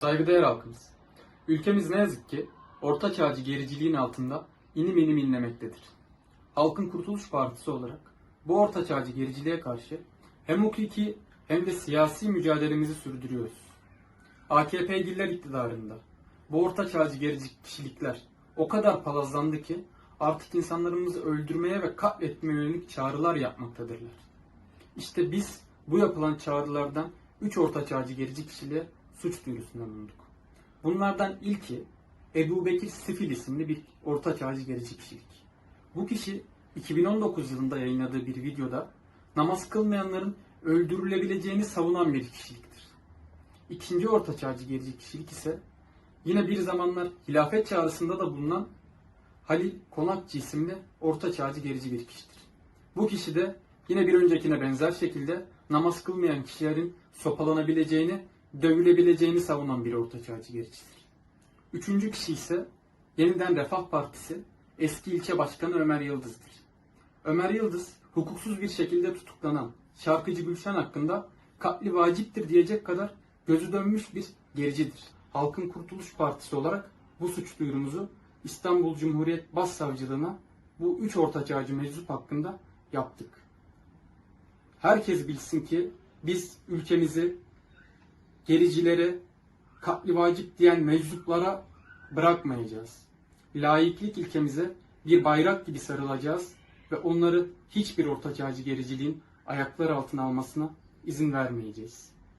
Saygıdeğer halkımız. Ülkemiz ne yazık ki orta çağcı gericiliğin altında inim inim inlemektedir. Halkın Kurtuluş Partisi olarak bu orta çağcı gericiliğe karşı hem hukuki hem de siyasi mücadelemizi sürdürüyoruz. AKP'liler iktidarında bu orta çağcı gerici kişilikler o kadar palazlandı ki artık insanlarımızı öldürmeye ve katletmeye yönelik çağrılar yapmaktadırlar. İşte biz bu yapılan çağrılardan 3 orta çağcı gerici kişiliğe suç duyurusunda bulunduk. Bunlardan ilki Ebu Bekir Sifil isimli bir orta çağcı gerici kişilik. Bu kişi 2019 yılında yayınladığı bir videoda namaz kılmayanların öldürülebileceğini savunan bir kişiliktir. İkinci orta çağcı gerici kişilik ise yine bir zamanlar hilafet çağrısında da bulunan Halil Konakçı isimli orta çağcı gerici bir kişidir. Bu kişi de yine bir öncekine benzer şekilde namaz kılmayan kişilerin sopalanabileceğini, dövülebileceğini savunan bir orta çağcı gericidir. Üçüncü kişi ise yeniden Refah Partisi eski ilçe başkanı Ömer Yıldız'dır. Ömer Yıldız hukuksuz bir şekilde tutuklanan şarkıcı Gülşen hakkında katli vaciptir diyecek kadar gözü dönmüş bir gericidir. Halkın Kurtuluş Partisi olarak bu suç duyurumuzu İstanbul Cumhuriyet Başsavcılığına bu üç ortaçağcı meczup hakkında yaptık. Herkes bilsin ki biz ülkemizi gericilere, katli vacip diyen meczuplara bırakmayacağız. Laiklik ilkemize bir bayrak gibi sarılacağız ve onları hiçbir ortaçağcı gericiliğin ayaklar altına almasına izin vermeyeceğiz.